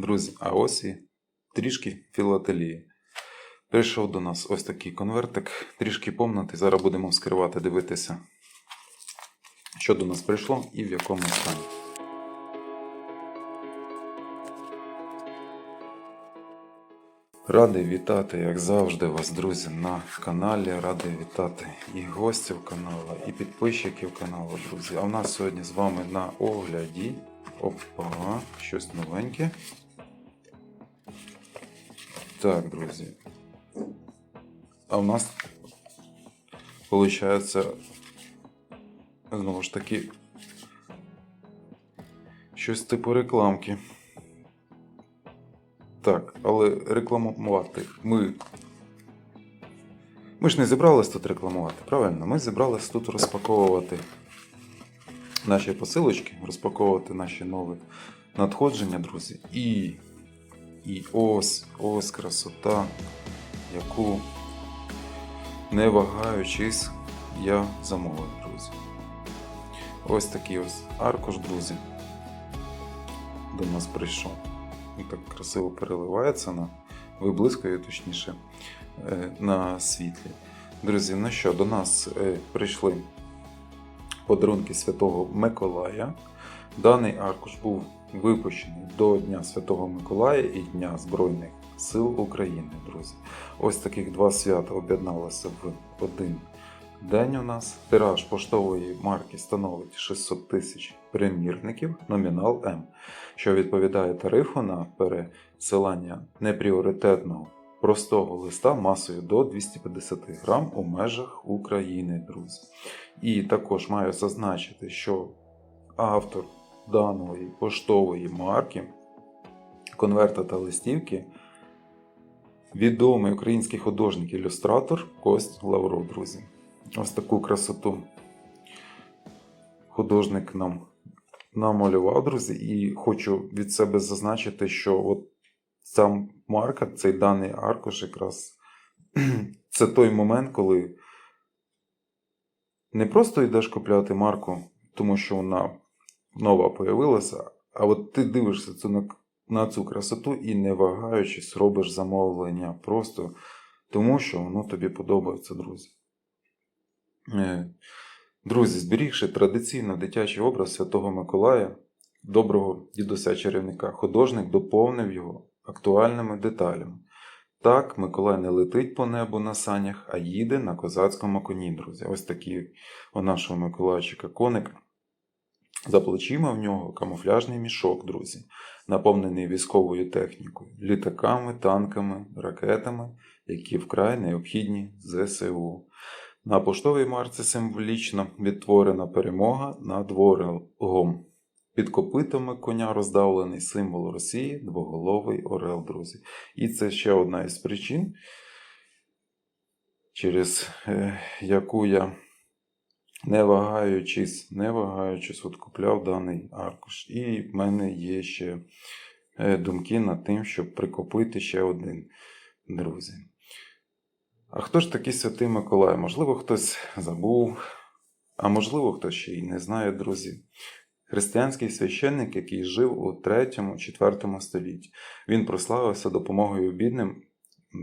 Друзі, а ось і трішки філателії. Прийшов до нас ось такий конвертик, трішки помнутий. Зараз будемо вскривати, дивитися, що до нас прийшло і в якому стані. Радий вітати, як завжди, вас, друзі, на каналі. Радий вітати і гостів каналу, і підписчиків каналу, друзі. А в нас сьогодні з вами на огляді. Опа, щось новеньке. Так, друзі. А в нас виходить, знову ж таки, щось типу рекламки. Так, але рекламувати ми. Ми ж не зібрались тут рекламувати, правильно? Ми зібрались тут розпаковувати наші посилочки, розпаковувати наші нові надходження, друзі. І. І ось, ось красота, яку, не вагаючись, я замовив, друзі. Ось такий ось аркуш, друзі, до нас прийшов. Він так красиво переливається на виблискує, точніше, е, на світлі. Друзі, ну що, до нас е, прийшли подарунки Святого Миколая. Даний аркуш був випущений до Дня Святого Миколая і Дня Збройних сил України, друзі. Ось таких два свята об'єдналися в один день у нас. Тираж поштової марки становить 600 тисяч примірників, номінал М, що відповідає тарифу на пересилання непріоритетного простого листа масою до 250 грам у межах України, друзі. І також маю зазначити, що автор даної поштової марки, конверта та листівки, відомий український художник-ілюстратор Кость Лавров, друзі. Ось таку красоту художник нам намалював, друзі, і хочу від себе зазначити, що от ця марка, цей даний аркуш, якраз це той момент, коли не просто йдеш купляти марку, тому що вона нова появилася, а от ти дивишся цю на, на цю красоту і не вагаючись робиш замовлення просто тому, що воно тобі подобається, друзі. Е, Друзі, зберігши традиційно дитячий образ Святого Миколая, доброго дідуся чарівника, художник доповнив його актуальними деталями. Так, Миколай не летить по небу на санях, а їде на козацькому коні, друзі. Ось такий у нашого Миколайчика коник. За плечима в нього камуфляжний мішок, друзі, наповнений військовою технікою, літаками, танками, ракетами, які вкрай необхідні ЗСУ. На поштовій марці символічно відтворена перемога над ворогом. Під копитами коня роздавлений символ Росії двоголовий орел, друзі. І це ще одна із причин, через е, яку я, не вагаючись, не вагаючись, от купляв даний аркуш. І в мене є ще е, думки над тим, щоб прикопити ще один, друзі. А хто ж такий святий Миколай? Можливо, хтось забув, а можливо, хтось ще й не знає, друзі. Християнський священник, який жив у 3-4 столітті. Він прославився допомогою бідним,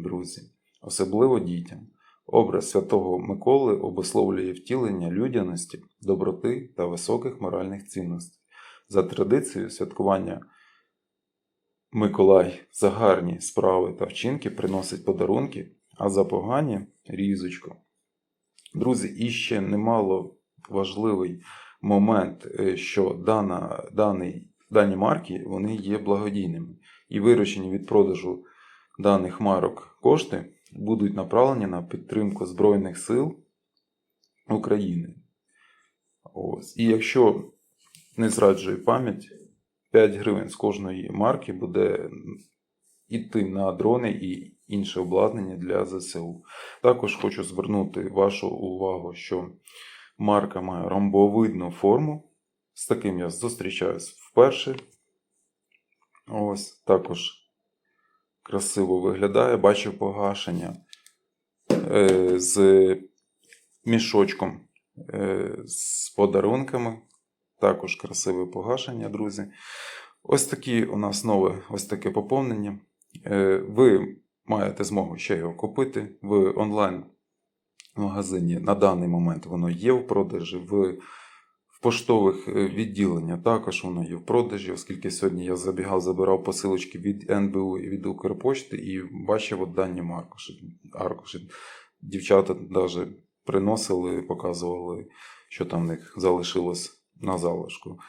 друзі, особливо дітям. Образ святого Миколи обусловлює втілення людяності, доброти та високих моральних цінностей. За традицією святкування Миколай за гарні справи та вчинки приносить подарунки, а за погані різочку. Друзі, і ще немало важливий момент, е, що дана, даний, дані марки вони є благодійними. І виручені від продажу даних марок кошти будуть направлені на підтримку Збройних сил України. Ось. І якщо не зраджує пам'ять, 5 гривень з кожної марки буде йти на дрони і інше обладнання для ЗСУ. Також хочу звернути вашу увагу, що марка має ромбовидну форму. З таким я зустрічаюсь вперше. Ось також красиво виглядає. Бачу погашення е, з мішочком е, з подарунками. Також красиве погашення, друзі. Ось такі у нас нове, ось таке поповнення. Е, Ви маєте змогу ще його купити в онлайн-магазині. На даний момент воно є в продажі. В, в поштових е, відділеннях також воно є в продажі, оскільки сьогодні я забігав, забирав посилочки від НБУ і від Укрпошти і бачив от дані аркуші. аркуші. Дівчата навіть приносили, показували, що там в них залишилось на залишку.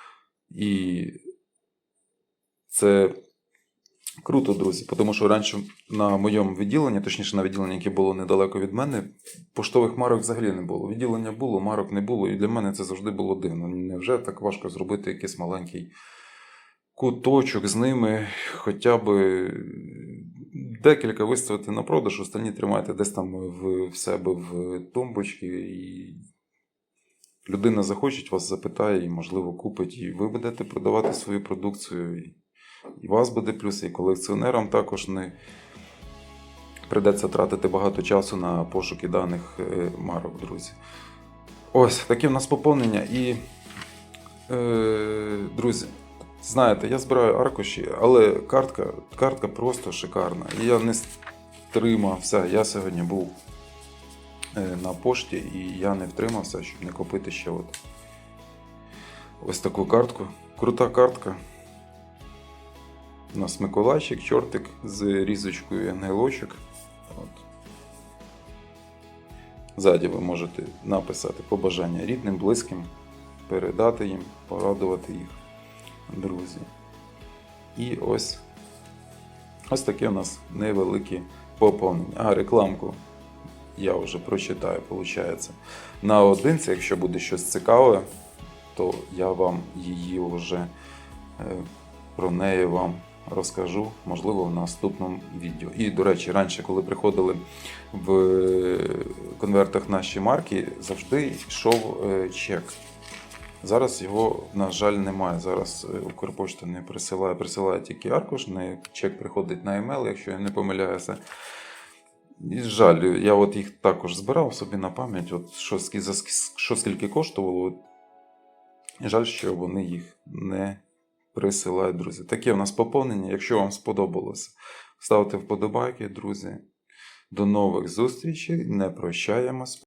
І це круто, друзі, тому що раніше на моєму відділенні, точніше на відділенні, яке було недалеко від мене, поштових марок взагалі не було. Відділення було, марок не було, і для мене це завжди було дивно. Невже так важко зробити якийсь маленький куточок з ними, хоча б декілька виставити на продаж, останні тримайте десь там в, в себе в тумбочці і. Людина захоче, вас запитає і, можливо, купить, і ви будете продавати свою продукцію. І, у вас буде плюс, і колекціонерам також не придеться тратити багато часу на пошуки даних е, марок, друзі. Ось таке в нас поповнення. І, е, друзі, знаєте, я збираю аркуші, але картка, картка просто шикарна. І я не стримався. Я сьогодні був е, на пошті, і я не втримався, щоб не купити ще от ось таку картку. Крута картка. У нас Миколайчик, чортик з різочкою і ангелочок. От. Ззаді ви можете написати побажання рідним, близьким, передати їм, порадувати їх, друзі. І ось ось таке у нас невелике поповнення. А, рекламку я вже прочитаю, виходить. На одинці, якщо буде щось цікаве, то я вам її вже е, про неї вам розкажу, можливо, в наступному відео. І, до речі, раніше, коли приходили в конвертах наші марки, завжди йшов е, чек. Зараз його, на жаль, немає. Зараз е, Укрпошта не присилає, присилає тільки аркуш, чек приходить на емейл, якщо я не помиляюся. І жаль, я от їх також збирав собі на пам'ять, от що, що скільки коштувало. Жаль, що вони їх не присилають, друзі. Таке у нас поповнення. Якщо вам сподобалося, ставте вподобайки, друзі. До нових зустрічей. Не прощаємось.